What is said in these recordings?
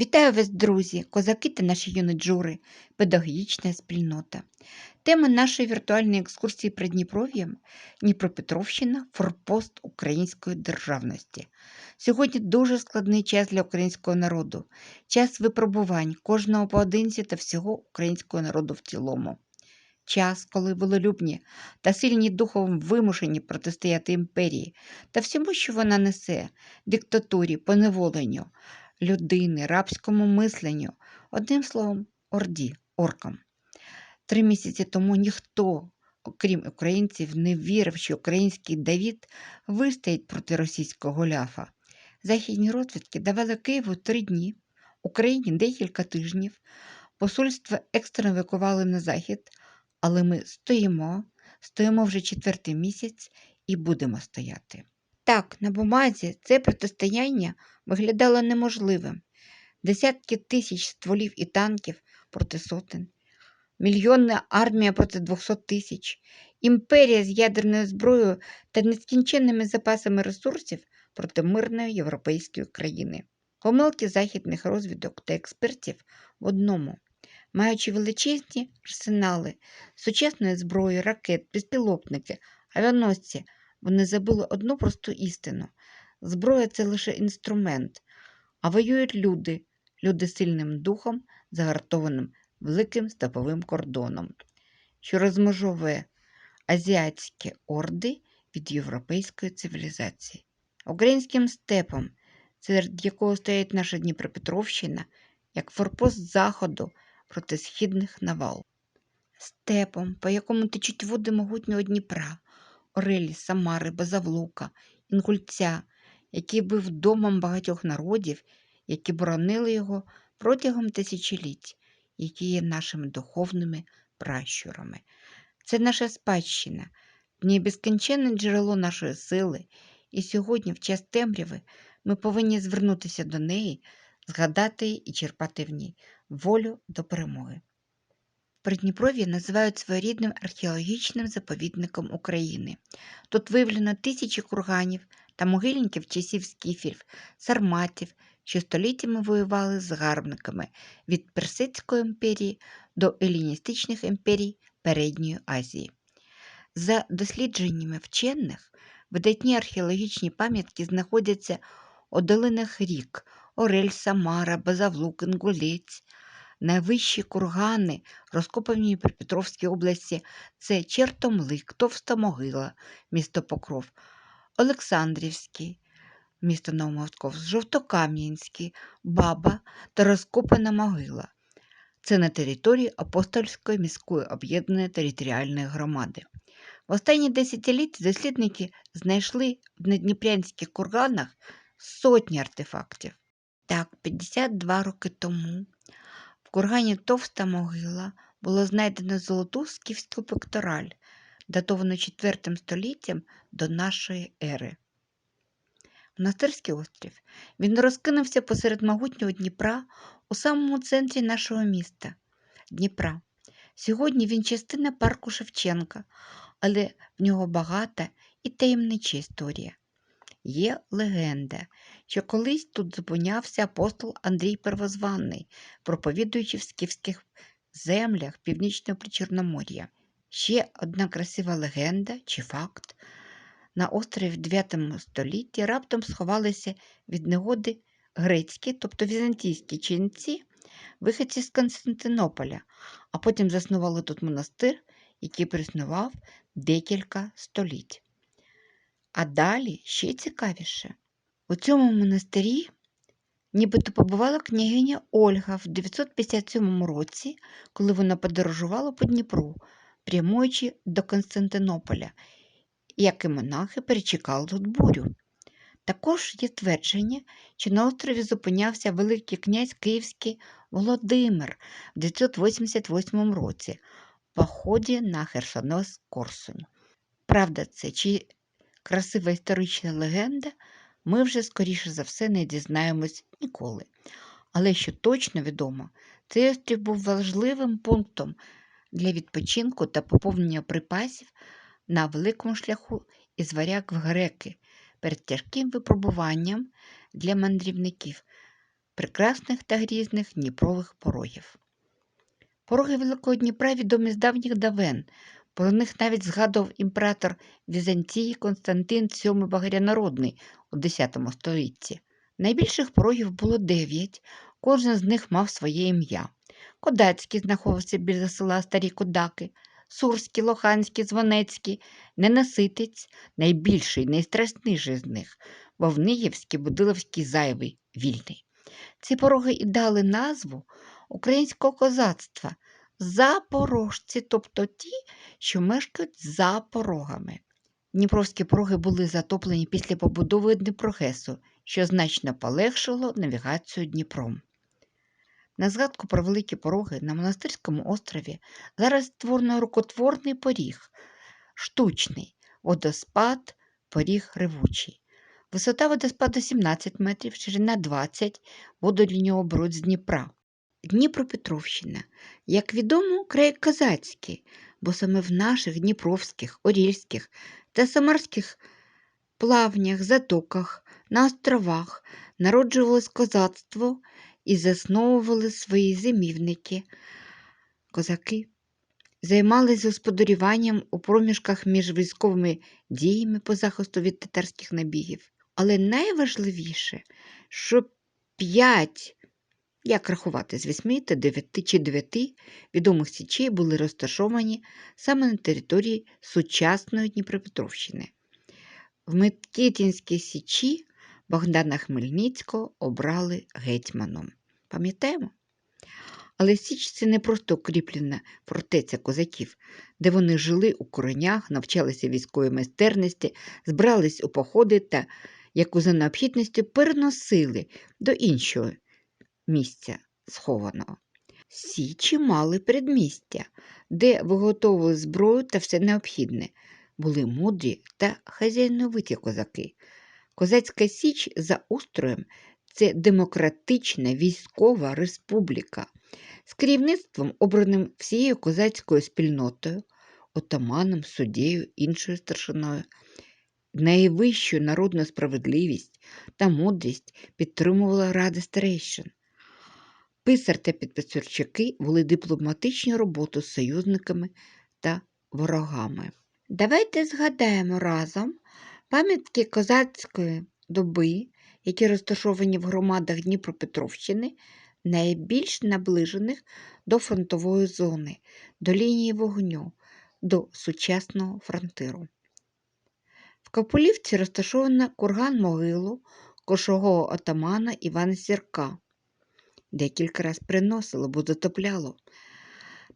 Вітаю вас, друзі, козаки та наші юноджури, педагогічна спільнота. Тема нашої віртуальної екскурсії Придніпров'ям – Дніпропетровщина – форпост української державності. Сьогодні дуже складний час для українського народу, час випробувань кожного поодинці та всього українського народу в цілому. Час, коли волелюбні та сильні духом вимушені протистояти імперії та всьому, що вона несе, диктатурі, поневоленню, людини, рабському мисленню, одним словом, орді, оркам. Три місяці тому ніхто, окрім українців, не вірив, що український Давід вистоїть проти російського Голяфа. Західні розвідки давали Києву три дні, Україні декілька тижнів. Посольства екстрено евакували на захід, але ми стоїмо, стоїмо вже четвертий місяць і будемо стояти. Так, на бумазі це протистояння виглядало неможливим. Десятки тисяч стволів і танків проти сотень, мільйонна армія проти 200 тисяч, імперія з ядерною зброєю та нескінченними запасами ресурсів проти мирної європейської країни. Помилки західних розвідок та експертів в одному. Маючи величезні арсенали сучасної зброї, ракет, безпілотники, авіаносці, вони забули одну просту істину. Зброя це лише інструмент, а воюють люди, люди сильним духом, загартованим великим степовим кордоном, що розмежовує азіатські орди від європейської цивілізації. Українським степом, серед якого стоїть наша Дніпропетровщина, як форпост заходу проти східних навал. Степом, по якому течуть води могутнього Дніпра, Орелі, Самари, Базавлука, Інгульця, який був домом багатьох народів, які боронили його протягом тисячоліть, які є нашими духовними пращурами. Це наша спадщина, в безкінченне джерело нашої сили, і сьогодні, в час темряви, ми повинні звернутися до неї, згадати її і черпати в ній волю до перемоги. Придніпров'я називають своєрідним археологічним заповідником України. Тут виявлено тисячі курганів та могильників часів скіфів, сарматів, що століттями воювали з гарбниками від Персидської імперії до еліністичних імперій Передньої Азії. За дослідженнями вчених, видатні археологічні пам'ятки знаходяться у долинах рік Орель, Самара, Базавлук, Інгулець. Найвищі кургани, розкопані в Дніпропетровській області, це Чертомлик, Товста Могила, місто Покров, Олександрівський, місто Новомосковськ, Жовтокам'янський, Баба та розкопана могила. Це на території Апостольської міської об'єднаної територіальної громади. В останні десятиліття дослідники знайшли в надніпрянських курганах сотні артефактів. Так, 52 роки тому в кургані Товста могила було знайдено золоту скіфську пектораль, датовану 4 століттям до нашої ери. Монастирський острів. Він розкинувся посеред могутнього Дніпра у самому центрі нашого міста Дніпра. Сьогодні він частина парку Шевченка, але в нього багата і таємнича історія. Є легенда, що колись тут зупинявся апостол Андрій Первозванний, проповідуючи в скіфських землях північного Причорномор'я. Ще одна красива легенда чи факт. На острові в 9 столітті раптом сховалися від негоди грецькі, тобто візантійські ченці, виходці з Константинополя, а потім заснували тут монастир, який приснував декілька століть. А далі ще цікавіше. У цьому монастирі нібито побувала княгиня Ольга в 957 році, коли вона подорожувала по Дніпру, прямуючи до Константинополя, як і монахи перечекали тут бурю. Також є твердження, що на острові зупинявся Великий князь Київський Володимир в 988 році в поході на Херсонес Корсунь. Правда, це чи красива історична легенда, ми вже, скоріше за все, не дізнаємось ніколи. Але що точно відомо, цей острів був важливим пунктом для відпочинку та поповнення припасів на великому шляху із варяг в греки перед тяжким випробуванням для мандрівників прекрасних та грізних Дніпрових порогів. Пороги Великого Дніпра відомі з давніх давен. Про них навіть згадував імператор Візантії Константин VII Багрянародний у X столітті. Найбільших порогів було дев'ять, кожен з них мав своє ім'я. Кодацький знаходився біля села Старі Кодаки, Сурський, Лоханський, Звонецький, Ненаситець, найбільший, найстрашніший з них, Вовниївський, Будиловський, Зайвий, Вільний. Ці пороги і дали назву українського козацтва запорожці, тобто ті, що мешкають за порогами. Дніпровські пороги були затоплені після побудови Дніпрогесу, що значно полегшило навігацію Дніпром. На згадку про великі пороги на монастирському острові зараз створено рукотворний поріг, штучний водоспад, поріг ревучий. Висота водоспаду 17 метрів, ширина 20, воду для нього беруть з Дніпра. Дніпропетровщина, як відомо, край козацький, бо саме в наших Дніпровських, Орільських та Самарських плавнях, затоках, на островах народжувалось козацтво і засновували свої зимівники. Козаки займалися господарюванням у проміжках між військовими діями по захисту від татарських набігів. Але найважливіше, що п'ять, як рахувати з восьми та дев'яти чи дев'яти відомих січей були розташовані саме на території сучасної Дніпропетровщини. В Микитинській січі Богдана Хмельницького обрали гетьманом. Пам'ятаємо? Але Січ це не просто укріплена фортеця козаків, де вони жили у коренях, навчалися військової майстерності, збирались у походи та, яку за необхідністю, переносили до іншого місця схованого. Січі мали передмістя, де виготовили зброю та все необхідне, були мудрі та хазяйновиті козаки. Козацька Січ за устроєм це демократична військова республіка з керівництвом, обраним всією козацькою спільнотою, отаманом, суддєю, іншою старшиною. Найвищу народну справедливість та мудрість підтримувала Рада старейшин. Писар та підписарчаки вели дипломатичну роботу з союзниками та ворогами. Давайте згадаємо разом пам'ятки козацької доби, які розташовані в громадах Дніпропетровщини, найбільш наближених до фронтової зони, до лінії вогню, до сучасного фронтиру. В Капулівці розташована курган могилу кошового отамана Івана Сірка. Декілька раз приносило, бо затопляло.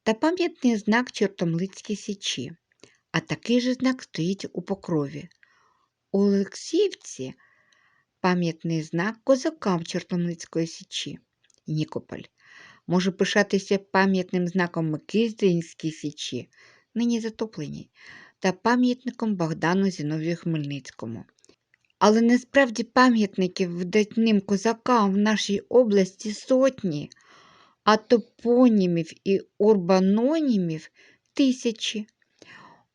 Та пам'ятний знак Чортомлицькій січі, а такий же знак стоїть у покрові. У Олексіївці пам'ятний знак козакам Чортомлицької січі. Нікополь може пишатися пам'ятним знаком Микиздинській січі, нині затопленій, та пам'ятником Богдану Зіновію Хмельницькому. Але насправді пам'ятників видатним козакам в нашій області сотні, а топонімів і урбанонімів тисячі.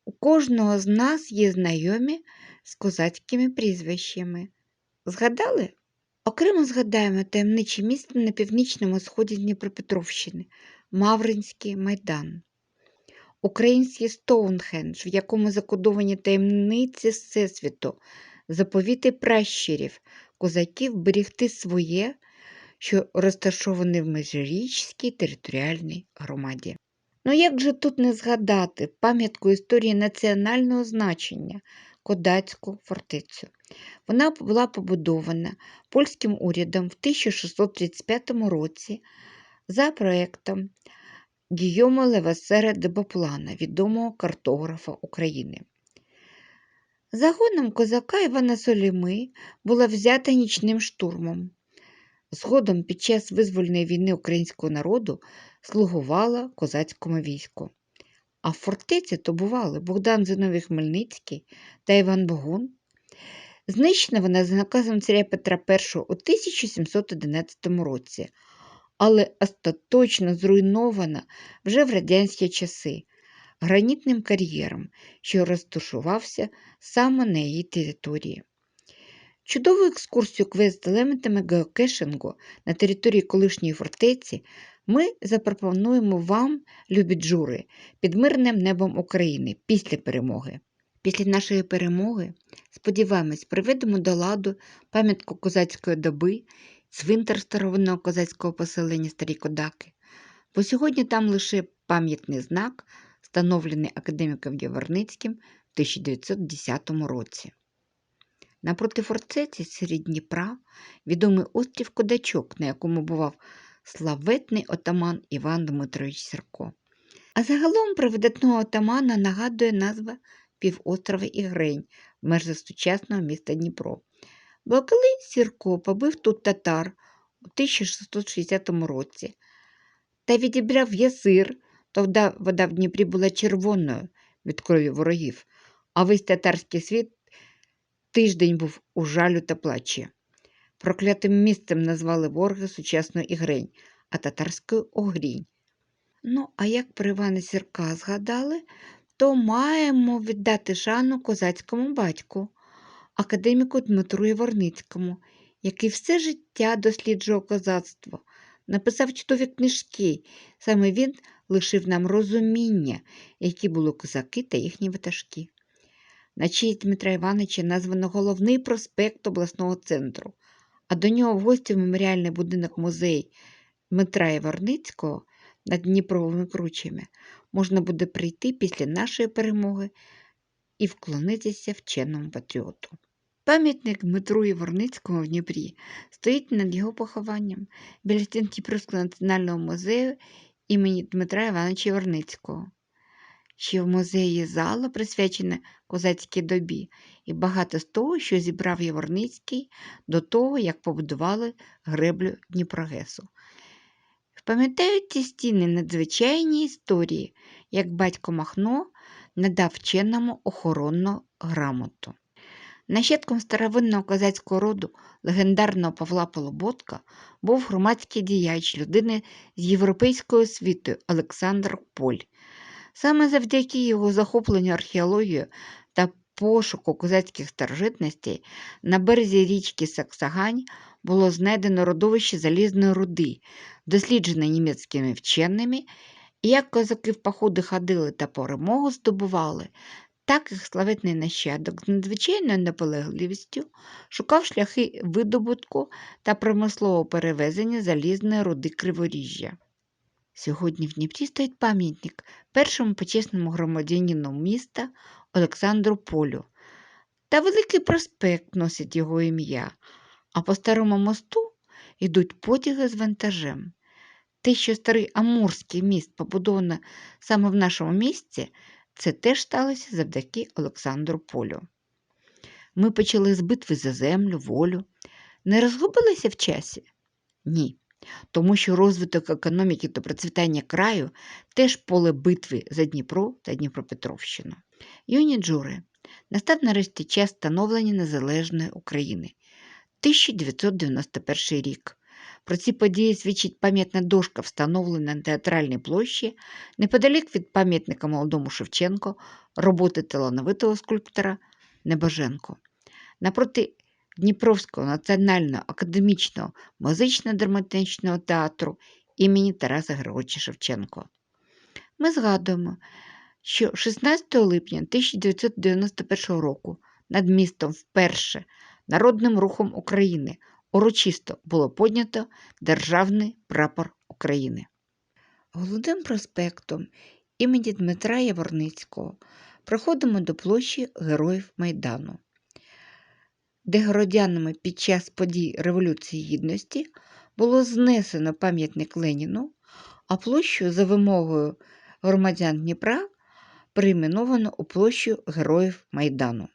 У кожного з нас є знайомі з козацькими прізвищами. Згадали? Окремо згадаємо таємниче місто на північному сході Дніпропетровщини Мавринський майдан. Український Стоунхендж, в якому закодовані таємниці Всесвіту, заповіти пращурів, козаків берегти своє, що розташований в Межирічській територіальній громаді. Ну як же тут не згадати пам'ятку історії національного значення Кодацьку фортецю? Вона була побудована польським урядом в 1635 році за проєктом Гійома Левасера де Боплана, відомого картографа України. Загоном козака Івана Соліми була взята нічним штурмом. Згодом під час визвольної війни українського народу слугувала козацькому війську. А в фортеці то бували Богдан Зиновій Хмельницький та Іван Богун. Знищена вона за наказом царя Петра І у 1711 році, але остаточно зруйнована вже в радянські часи гранітним кар'єром, що розташувався саме на її території. Чудову екскурсію квест з елементами геокешингу на території колишньої фортеці ми запропонуємо вам, любі джури, під мирним небом України після перемоги. Після нашої перемоги, сподіваємось, приведемо до ладу пам'ятку козацької доби, цвинтар старовинного козацького поселення Старі Кодаки, бо сьогодні там лише пам'ятний знак, встановлений академіком Яворницьким в 1910 році. Напроти фортеці серед Дніпра відомий острів Кодачок, на якому бував славетний отаман Іван Дмитрович Сірко. А загалом про видатного отамана нагадує назва півострова Ігрень в межах сучасного міста Дніпро. Бо коли Сірко побив тут татар у 1660 році та відібрав ясир, то вода, в Дніпрі була червоною від крові ворогів, а весь татарський світ тиждень був у жалю та плачі. Проклятим місцем назвали ворги сучасну Ігрень, а татарською Огрінь. Ну, а як про Івана Сірка згадали, то маємо віддати шану козацькому батьку, академіку Дмитру Яворницькому, який все життя досліджував козацтво, написав чудові книжки. Саме він лишив нам розуміння, які були козаки та їхні ватажки. На честь Дмитра Івановича названо головний проспект обласного центру, а до нього в гості в меморіальний будинок музей Дмитра Яворницького над Дніпровими кручами можна буде прийти після нашої перемоги і вклонитися вченому патріоту. Пам'ятник Дмитру Яворницькому в Дніпрі стоїть над його похованням біля стін Дніпровського національного музею імені Дмитра Івановича Яворницького. Ще в музеї зала, присвячена козацькій добі, і багато з того, що зібрав Яворницький до того, як побудували греблю Дніпрогесу. Пам'ятають ці стіни надзвичайні історії, як батько Махно надав вченому охоронну грамоту. Нащадком старовинного козацького роду легендарного Павла Полоботка був громадський діяч людини з європейською освітою Олександр Поль. Саме завдяки його захопленню археологією та пошуку козацьких старожитностей на березі річки Саксагань було знайдено родовище залізної руди, досліджене німецькими вченими, і як козаки в походи ходили та перемогу здобували, так їх славетний нащадок з надзвичайною наполегливістю шукав шляхи видобутку та промислового перевезення залізної руди Криворіжжя. Сьогодні в Дніпрі стоїть пам'ятник першому почесному громадянину міста Олександру Полю. Та Великий проспект носить його ім'я, а по старому мосту йдуть потяги з вантажем. Те, що старий Амурський міст побудовано саме в нашому місті, це теж сталося завдяки Олександру Полю. Ми почали з битви за землю, волю. Не розгубилися в часі? Ні. Тому що розвиток економіки та процвітання краю теж поле битви за Дніпро та Дніпропетровщину. Юні Джури, настав нарешті час становлення незалежної України. 1991 рік. Про ці події свідчить пам'ятна дошка, встановлена на театральній площі, неподалік від пам'ятника молодому Шевченко, роботи талановитого скульптора Небоженко. Напроти Дніпровського національного академічного музично-драматичного театру імені Тараса Григорьовича Шевченко. Ми згадуємо, що 16 липня 1991 року над містом вперше Народним рухом України урочисто було поднято Державний прапор України. Головним проспектом імені Дмитра Яворницького проходимо до площі Героїв Майдану, де городянами під час подій Революції Гідності було знесено пам'ятник Леніну, а площу за вимогою громадян Дніпра перейменовано у площу Героїв Майдану.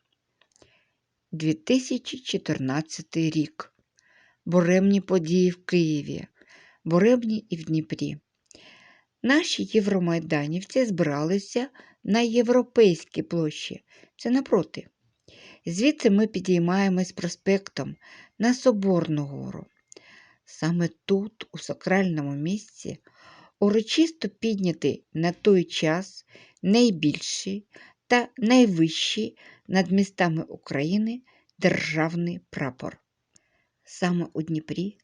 2014 рік. Буремні події в Києві, буремні і в Дніпрі. Наші євромайданівці збиралися на європейській площі, це напроти. Звідси ми підіймаємось проспектом на Соборну гору. Саме тут, у сакральному місці, урочисто піднятий на той час найбільший та найвищий над містами України державний прапор. Саме у Дніпрі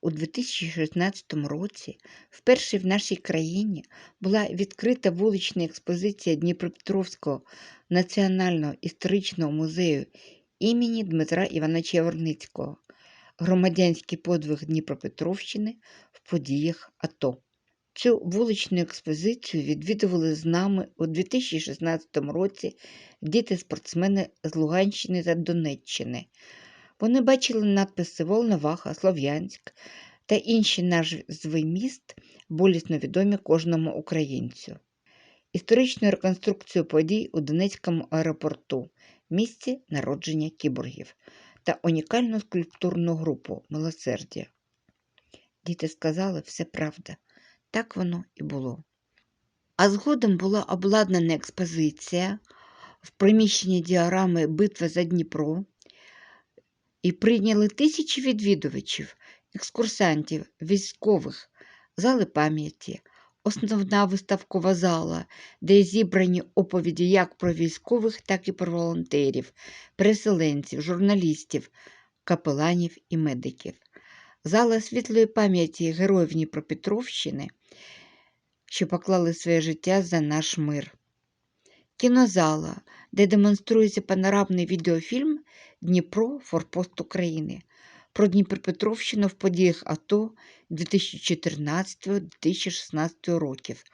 у 2016 році вперше в нашій країні була відкрита вулична експозиція Дніпропетровського національного історичного музею імені Дмитра Івановича Яворницького Громадянський подвиг Дніпропетровщини в подіях АТО. Цю вуличну експозицію відвідували з нами у 2016 році діти-спортсмени з Луганщини та Донеччини. Вони бачили надписи Волноваха, Слов'янськ та інші назви міст, болісно відомі кожному українцю. Історичну реконструкцію подій у Донецькому аеропорту, місці народження кіборгів та унікальну скульптурну групу Милосердя. Діти сказали, все правда. Так воно і було. А згодом була обладнана експозиція в приміщенні діарами Битва за Дніпро і прийняли тисячі відвідувачів, екскурсантів, військових, зали пам'яті, основна виставкова зала, де зібрані оповіді як про військових, так і про волонтерів, переселенців, журналістів, капеланів і медиків. Зала світлої пам'яті героїв Дніпропетровщини, що поклали своє життя за наш мир. Кінозала, де демонструється панорамний відеофільм Дніпро Форпост України про Дніпропетровщину в подіях АТО 2014-2016 років,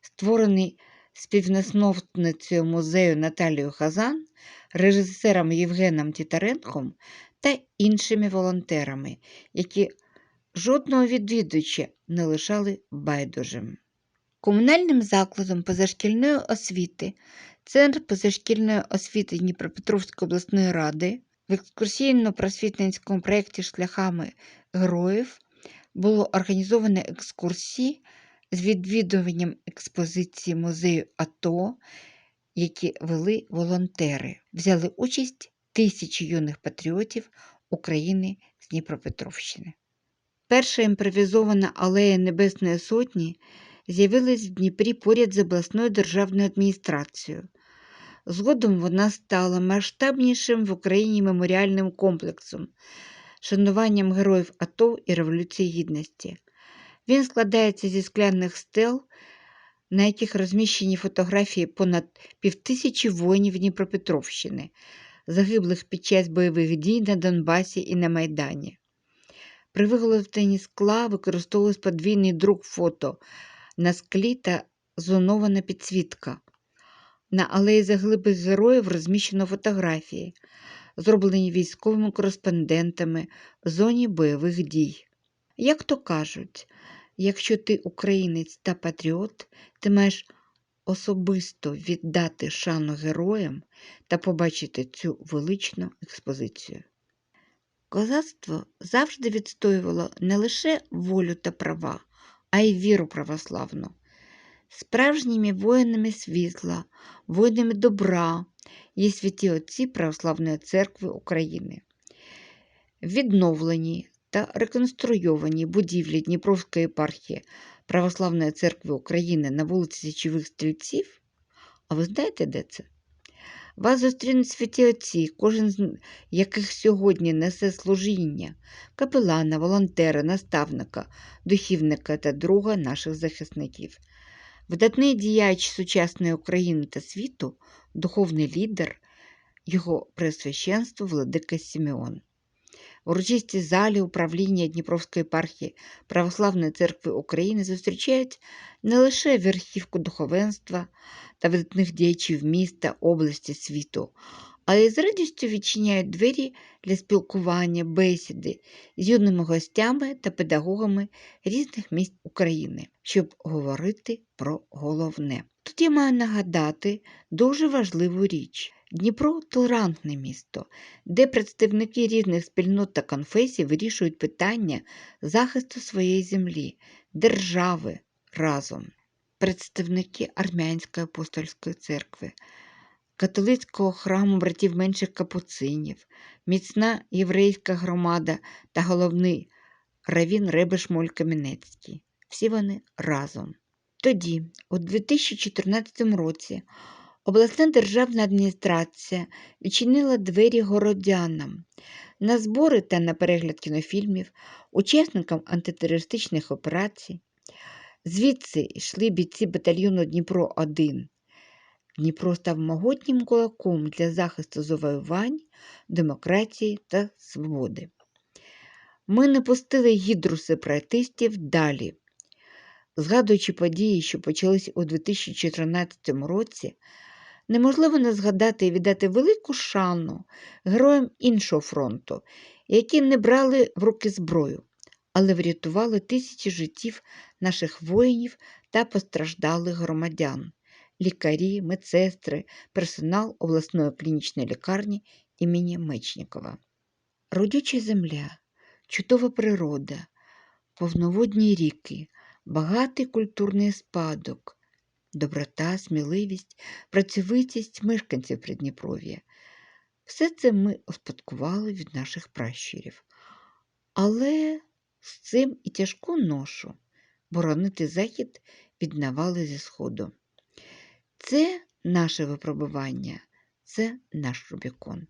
створений співнасновницею музею Наталією Хазан, режисером Євгеном Тітаренком та іншими волонтерами, які жодного відвідувача не лишали байдужим. Комунальним закладом позашкільної освіти Центр позашкільної освіти Дніпропетровської обласної ради в екскурсійно-просвітницькому проєкті Шляхами героїв було організовано екскурсії з відвідуванням експозиції музею АТО, які вели волонтери. Взяли участь тисячі юних патріотів України з Дніпропетровщини. Перша імпровізована алея Небесної Сотні з'явилась в Дніпрі поряд з обласною державною адміністрацією. Згодом вона стала масштабнішим в Україні меморіальним комплексом, шануванням героїв АТО і Революції Гідності. Він складається зі скляних стел, на яких розміщені фотографії понад півтисячі воїнів Дніпропетровщини, загиблих під час бойових дій на Донбасі і на Майдані. При виготовленні скла використовувався подвійний друк фото на склі та зонована підсвітка. На алеї заглибих героїв розміщено фотографії, зроблені військовими кореспондентами в зоні бойових дій. Як то кажуть, якщо ти українець та патріот, ти маєш особисто віддати шану героям та побачити цю величну експозицію. Козацтво завжди відстоювало не лише волю та права, а й віру православну. Справжніми воїнами світла, воїнами добра є святі отці Православної церкви України. Відновлені та реконструйовані будівлі Дніпровської єпархії Православної церкви України на вулиці Січових Стрільців. А ви знаєте, де це? Вас зустрінуть святі отці, кожен з яких сьогодні несе служіння, капелана, волонтера, наставника, духівника та друга наших захисників. Видатний діяч сучасної України та світу, духовний лідер, його пресвященство Владика Сімеон. Урочистій залі управління Дніпровської єпархії Православної церкви України зустрічають не лише верхівку духовенства та видатних діячів міста, області, світу, але й з радістю відчиняють двері для спілкування, бесіди з юними гостями та педагогами різних міст України, щоб говорити про головне. Тут я маю нагадати дуже важливу річ. Дніпро толерантне місто, де представники різних спільнот та конфесій вирішують питання захисту своєї землі, держави разом. Представники Армянської апостольської церкви, католицького храму братів менших капуцинів, міцна єврейська громада та головний равін Ребе Шмоль Кам'янецький. Всі вони разом. Тоді, у 2014 році, обласна державна адміністрація відчинила двері городянам на збори та на перегляд кінофільмів, учасникам антитерористичних операцій. Звідси йшли бійці батальйону Дніпро 1 Дніпро став могутнім кулаком для захисту завоювань, демократії та свободи. Ми не пустили гідру сепаратистів далі. Згадуючи події, що почались у 2014 році, неможливо не згадати і віддати велику шану героям іншого фронту, які не брали в руки зброю, але врятували тисячі життів наших воїнів та постраждалих громадян, лікарі, медсестри, персонал обласної клінічної лікарні імені Мечнікова. Родюча земля, чудова природа, повноводні ріки, багатий культурний спадок, доброта, сміливість, працьовитість мешканців Придніпров'я. Все це ми успадкували від наших пращурів. Але з цим і тяжку ношу боронити захід від навали зі сходу. Це наше випробування, це наш Рубікон.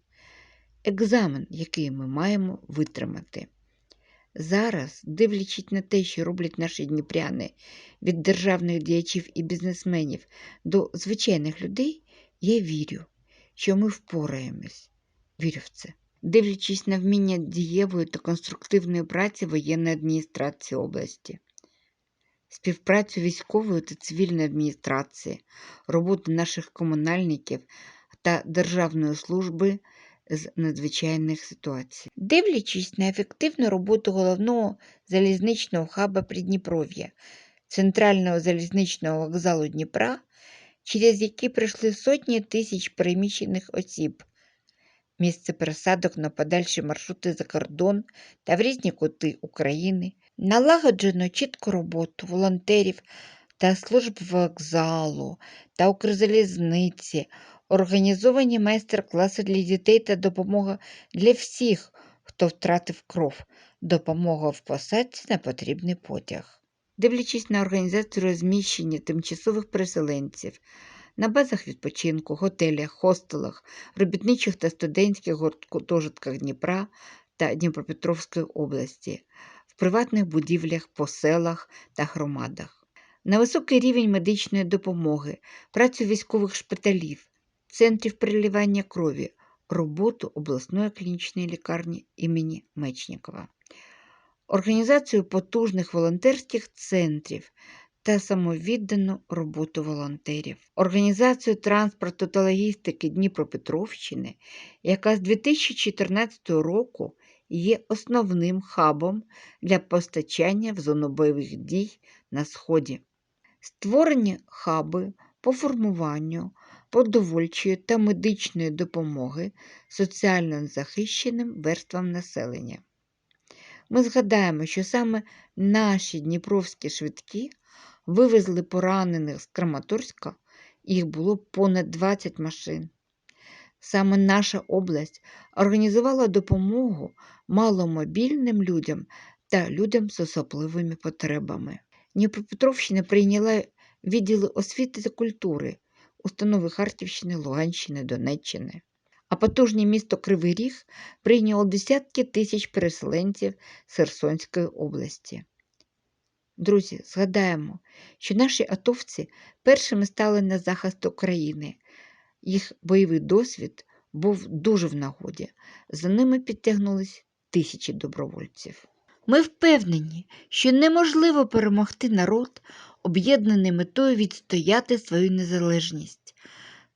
Екзамен, який ми маємо витримати. Зараз, дивлячись на те, що роблять наші дніпряни від державних діячів і бізнесменів до звичайних людей, я вірю, що ми впораємось. Вірю в це. Дивлячись на вміння дієвої та конструктивної праці воєнної адміністрації області, співпрацю військової та цивільної адміністрації, роботу наших комунальників та Державної служби з надзвичайних ситуацій. Дивлячись на ефективну роботу головного залізничного хаба Придніпров'я, центрального залізничного вокзалу Дніпра, через який прийшли сотні тисяч переміщених осіб, місце пересадок на подальші маршрути за кордон та в різні кути України, налагоджено чітку роботу волонтерів та служб вокзалу та Укрзалізниці, організовані майстер-класи для дітей та допомога для всіх, хто втратив кров, допомога в посадці на потрібний потяг. Дивлячись на організацію розміщення тимчасових переселенців на базах відпочинку, готелях, хостелах, робітничих та студентських гуртожитках Дніпра та Дніпропетровської області, в приватних будівлях, по селах та громадах. На високий рівень медичної допомоги, працю військових шпиталів, центрів переливання крові, роботу обласної клінічної лікарні імені Мечнікова, організацію потужних волонтерських центрів та самовіддану роботу волонтерів, організацію транспорту та логістики Дніпропетровщини, яка з 2014 року є основним хабом для постачання в зону бойових дій на Сході. Створені хаби по формуванню продовольчої та медичної допомоги соціально захищеним верствам населення. Ми згадаємо, що саме наші дніпровські швидкі вивезли поранених з Краматорська, їх було понад 20 машин. Саме наша область організувала допомогу маломобільним людям та людям з особливими потребами. Дніпропетровщина прийняла відділи освіти та культури, установи Харківщини, Луганщини, Донеччини. А потужне місто Кривий Ріг прийняло десятки тисяч переселенців з Херсонської області. Друзі, згадаємо, що наші атовці першими стали на захист України. Їх бойовий досвід був дуже в нагоді. За ними підтягнулись тисячі добровольців. Ми впевнені, що неможливо перемогти народ, об'єднаний метою відстояти свою незалежність.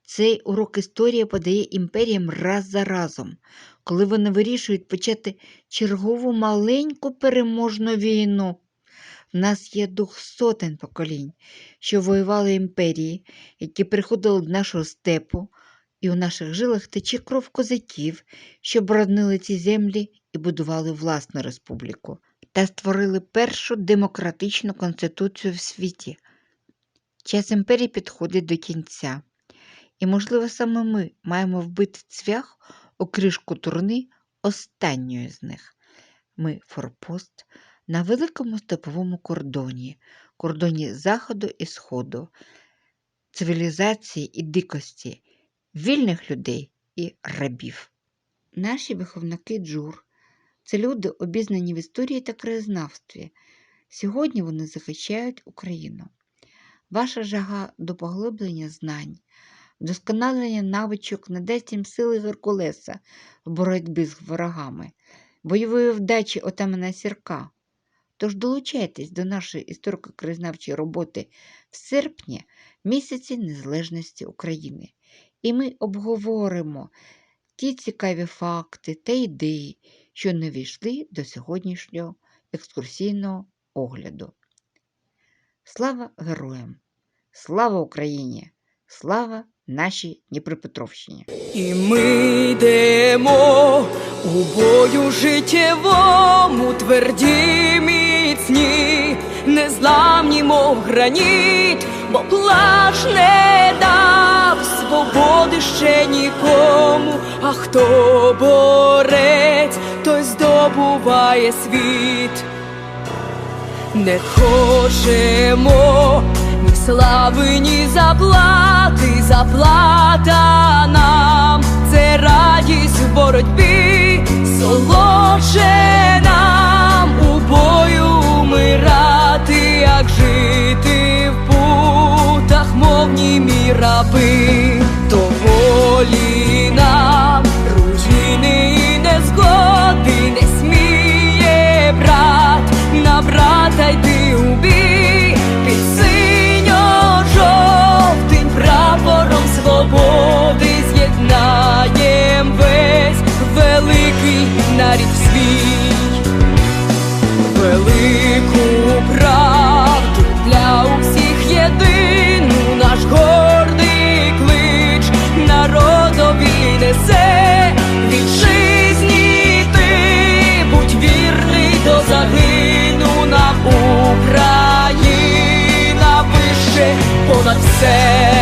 Цей урок історії подає імперіям раз за разом, коли вони вирішують почати чергову маленьку переможну війну. В нас є дух сотень поколінь, що воювали імперії, які приходили до нашого степу І у наших жилах тече кров козаків, що боронили ці землі і будували власну республіку та створили першу демократичну конституцію в світі. Час імперії підходить до кінця, і, можливо, саме ми маємо вбити цвях у кришку турни останньої з них. Ми форпост на великому степовому кордоні, кордоні Заходу і Сходу, цивілізації і дикості, вільних людей і рабів. Наші виховники джур це люди, обізнані в історії та краєзнавстві. Сьогодні вони захищають Україну. Ваша жага до поглиблення знань, вдосконалення навичок надасть їм сили Геркулеса в боротьбі з ворогами, бойової вдачі отамана Сірка. Тож долучайтесь до нашої історико-краєзнавчої роботи в серпні місяці Незалежності України, і ми обговоримо ті цікаві факти та ідеї, що не війшли до сьогоднішнього екскурсійного огляду. Слава героям! Слава Україні! Слава нашій Дніпропетровщині! І ми йдемо у бою життєвому, тверді міцні, незламні, мов граніт, бо плач не дав свободи ще нікому. А хто той здобуває світ. Не хочемо ні слави, ні заплати, заплата нам це радість в боротьбі, солодше нам у бою умирати, як жити в путах, мов німі раби, великий нарід свій. Велику правду для усіх єдину наш гордий клич. Народові несе вітчизні ти. Будь вірний до загину нам Україна вище понад все.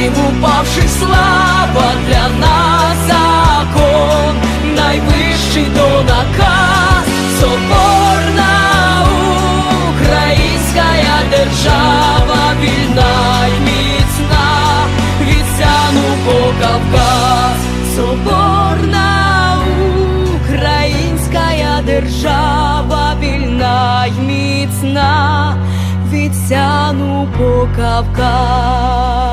Борців упавших слава для нас закон, найвищий до наказ, соборна українська держава, вільна й міцна, від сяну по Кавказ, соборна українська держава, вільна й міцна від сяну по Кавказ.